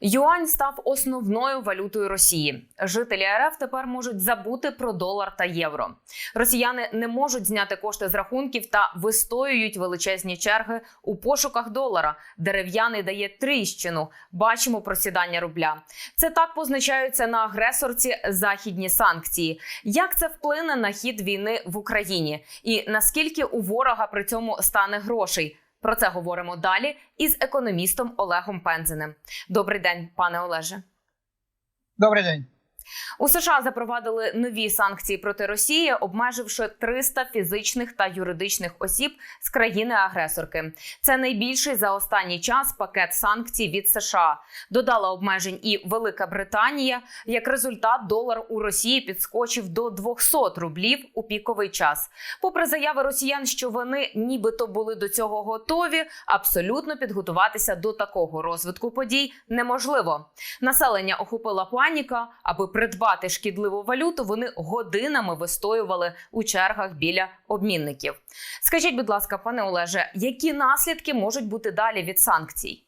Юань став основною валютою Росії. Жителі РФ тепер можуть забути про долар та євро. Росіяни не можуть зняти кошти з рахунків та вистоюють величезні черги у пошуках долара. Дерев'яний дає тріщину. Бачимо просідання рубля. Це так позначаються на агресорці західні санкції. Як це вплине на хід війни в Україні? І наскільки у ворога при цьому стане грошей? Про це говоримо далі із економістом Олегом Пензенем. Добрий день, пане Олеже. Добрий день. У США запровадили нові санкції проти Росії, обмеживши 300 фізичних та юридичних осіб з країни-агресорки. Це найбільший за останній час пакет санкцій від США. Додала обмежень і Велика Британія. Як результат, долар у Росії підскочив до 200 рублів у піковий час. Попри заяви росіян, що вони нібито були до цього готові, абсолютно підготуватися до такого розвитку подій неможливо. Населення охопила паніка, аби придбати шкідливу валюту, вони годинами вистоювали у чергах біля обмінників. Скажіть, будь ласка, пане Олеже, які наслідки можуть бути далі від санкцій?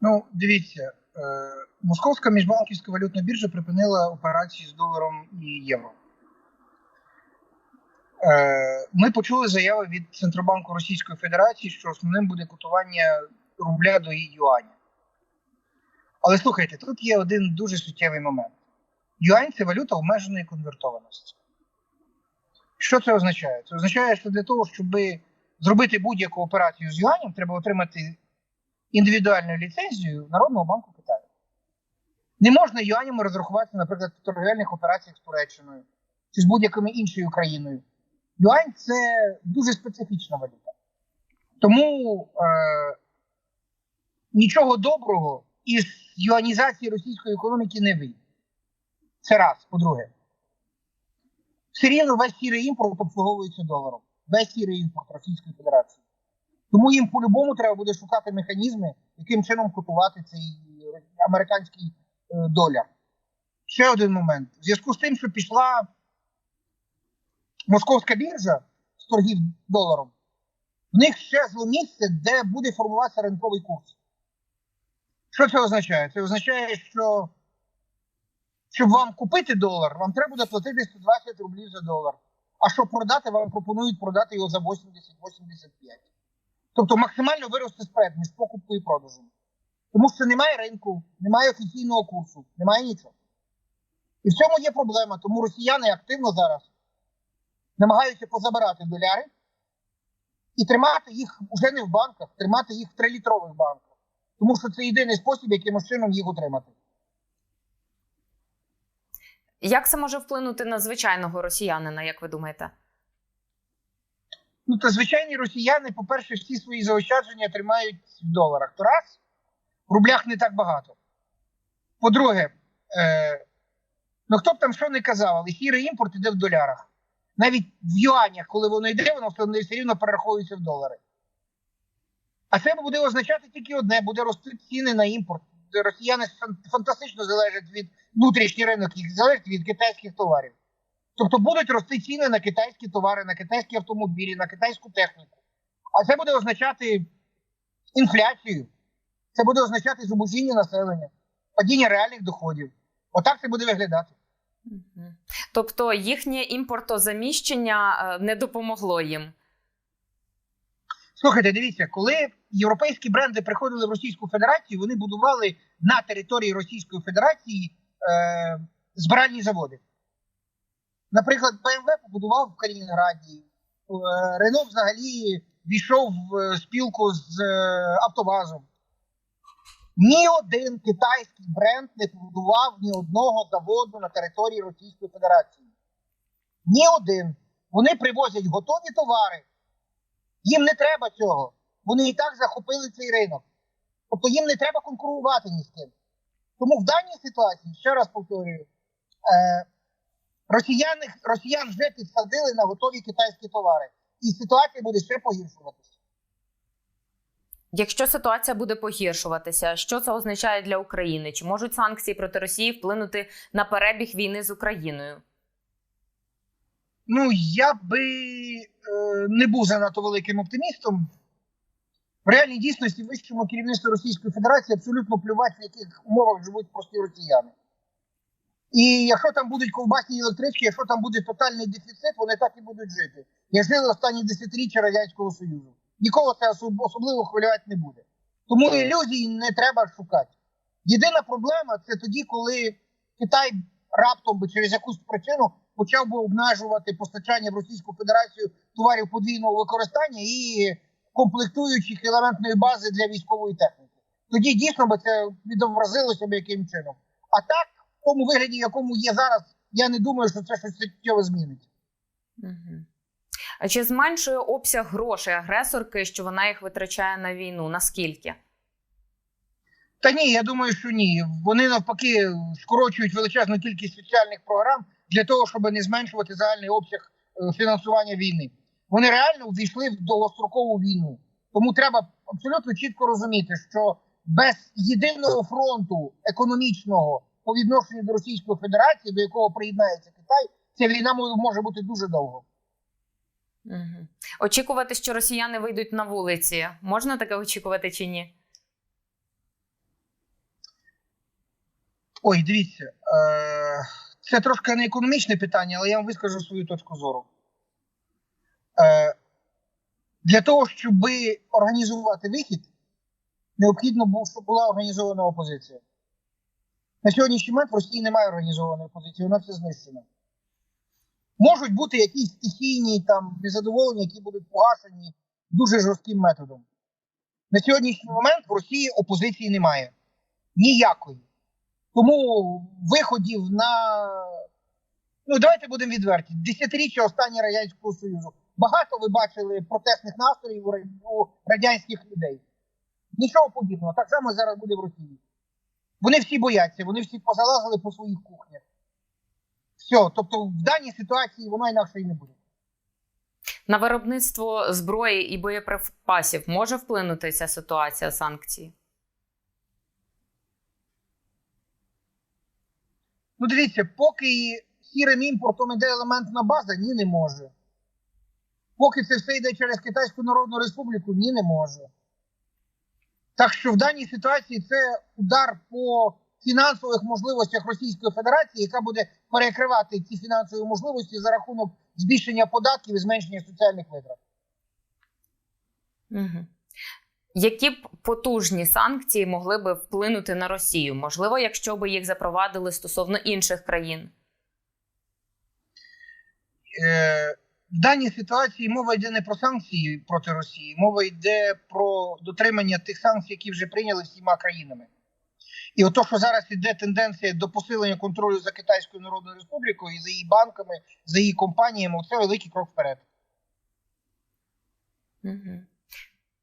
Ну, дивіться, е, Московська міжбанківська валютна біржа припинила операції з доларом і євро. Е, ми почули заяви від Центробанку Російської Федерації, що основним буде котування рубля до юаня. Але слухайте, тут є один дуже суттєвий момент. Юань це валюта обмеженої конвертованості. Що це означає? Це означає, що для того, щоб зробити будь-яку операцію з юанем, треба отримати індивідуальну ліцензію Народного банку Китаю. Не можна юанями розрахуватися, наприклад, в торгівельних операціях з Туреччиною чи з будь-якою іншою країною. Юань це дуже специфічна валюта. Тому е, нічого доброго із юанізації російської економіки не вийде. Це раз. По-друге, все рівно весь сірий імпорт обслуговується доларом. Весь сірий імпорт Російської Федерації. Тому їм по-любому треба буде шукати механізми, яким чином котувати цей американський е, доляр. Ще один момент. В зв'язку з тим, що пішла московська біржа з торгів доларом, в них ще зломісце, де буде формуватися ринковий курс. Що це означає? Це означає, що щоб вам купити долар, вам треба буде платити 120 рублів за долар. А щоб продати, вам пропонують продати його за 80-85. Тобто максимально виросте спред між покупкою і продажем. Тому що немає ринку, немає офіційного курсу, немає нічого. І в цьому є проблема. Тому росіяни активно зараз намагаються позабирати доляри і тримати їх вже не в банках, тримати їх в трилітрових банках. Тому що це єдиний спосіб, якимось чином їх утримати. Як це може вплинути на звичайного росіянина, як ви думаєте? Ну, та звичайні росіяни, по-перше, всі свої заощадження тримають в доларах. То раз, в рублях не так багато. По-друге, е, ну хто б там що не казав, але сірий імпорт іде в долярах. Навіть в юанях, коли воно йде, воно все рівно перераховується в долари. А це буде означати тільки одне: буде рости ціни на імпорт. Росіяни фантастично залежать від внутрішній ринок, їх залежить від китайських товарів. Тобто будуть рости ціни на китайські товари, на китайські автомобілі, на китайську техніку. А це буде означати інфляцію, це буде означати зубожіння населення, падіння реальних доходів. Отак це буде виглядати. Тобто їхнє імпортозаміщення е, не допомогло їм. Слухайте, дивіться, коли європейські бренди приходили в Російську Федерацію, вони будували на території Російської Федерації е, збиральні заводи. Наприклад, БМВ побудував в Калінінграді, Рено взагалі війшов в спілку з е, Автовазом. Ні один китайський бренд не побудував ні одного заводу на території Російської Федерації. Ні один. Вони привозять готові товари. Їм не треба цього. Вони і так захопили цей ринок. Тобто їм не треба конкурувати ні з ким. Тому в даній ситуації, ще раз повторюю, е, росіяни, росіян вже підсадили на готові китайські товари. І ситуація буде ще погіршуватися. Якщо ситуація буде погіршуватися, що це означає для України? Чи можуть санкції проти Росії вплинути на перебіг війни з Україною? Ну, я би е, не був занадто великим оптимістом. В реальній дійсності вищому керівництву Російської Федерації абсолютно плювати, в яких умовах живуть прості росіяни. І якщо там будуть ковбасні електрички, якщо там буде тотальний дефіцит, вони так і будуть жити. Як жили останні десятиріччя Радянського Союзу. Нікого це особ- особливо хвилювати не буде. Тому ілюзій не треба шукати. Єдина проблема це тоді, коли Китай раптом через якусь причину почав би обмежувати постачання в Російську Федерацію товарів подвійного використання і комплектуючих елементної бази для військової техніки. Тоді дійсно би це відобразилося б яким чином. А так, в тому вигляді, в якому є зараз, я не думаю, що це щось суттєво змінить. Угу. А чи зменшує обсяг грошей агресорки, що вона їх витрачає на війну? Наскільки? Та ні, я думаю, що ні. Вони навпаки скорочують величезну кількість соціальних програм для того, щоб не зменшувати загальний обсяг е, фінансування війни. Вони реально ввійшли в довгострокову війну. Тому треба абсолютно чітко розуміти, що без єдиного фронту економічного по відношенню до Російської Федерації, до якого приєднається Китай, ця війна може бути дуже довго. Угу. Очікувати, що росіяни вийдуть на вулиці. Можна таке очікувати чи ні? Ой, дивіться, е, це трошки не економічне питання, але я вам вискажу свою точку зору. Е, Для того, щоб організувати вихід, необхідно було, щоб була організована опозиція. На сьогоднішній момент в Росії немає організованої опозиції, вона все знищена. Можуть бути якісь стихійні там незадоволення, які будуть погашені дуже жорстким методом. На сьогоднішній момент в Росії опозиції немає. Ніякої. Тому виходів на ну давайте будемо відверті. Десятиріччя останнє радянського союзу. Багато ви бачили протестних настроїв у радянських людей. Нічого подібного. Так само зараз буде в Росії. Вони всі бояться, вони всі позалазили по своїх кухнях. Все, тобто в даній ситуації воно інакше і не буде. На виробництво зброї і боєприпасів може вплинути ця ситуація санкцій? Ну, дивіться, поки сірим імпортом іде елементна база, ні, не може. Поки це все йде через Китайську Народну Республіку, ні, не може. Так що в даній ситуації це удар по фінансових можливостях Російської Федерації, яка буде перекривати ці фінансові можливості за рахунок збільшення податків і зменшення соціальних витрат. Угу. Які б потужні санкції могли би вплинути на Росію? Можливо, якщо би їх запровадили стосовно інших країн? Е, в даній ситуації мова йде не про санкції проти Росії, мова йде про дотримання тих санкцій, які вже прийняли всіма країнами. І ото, що зараз іде тенденція до посилення контролю за Китайською Народною Республікою і за її банками, за її компаніями, це великий крок вперед. Угу.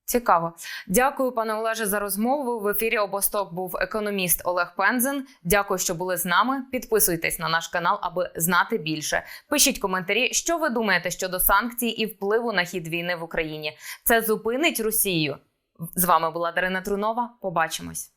Цікаво. Дякую, пане Олеже, за розмову. В ефірі обосток був економіст Олег Пензен. Дякую, що були з нами. Підписуйтесь на наш канал, аби знати більше. Пишіть коментарі, що ви думаєте щодо санкцій і впливу на хід війни в Україні. Це зупинить Росію. З вами була Дарина Трунова. Побачимось.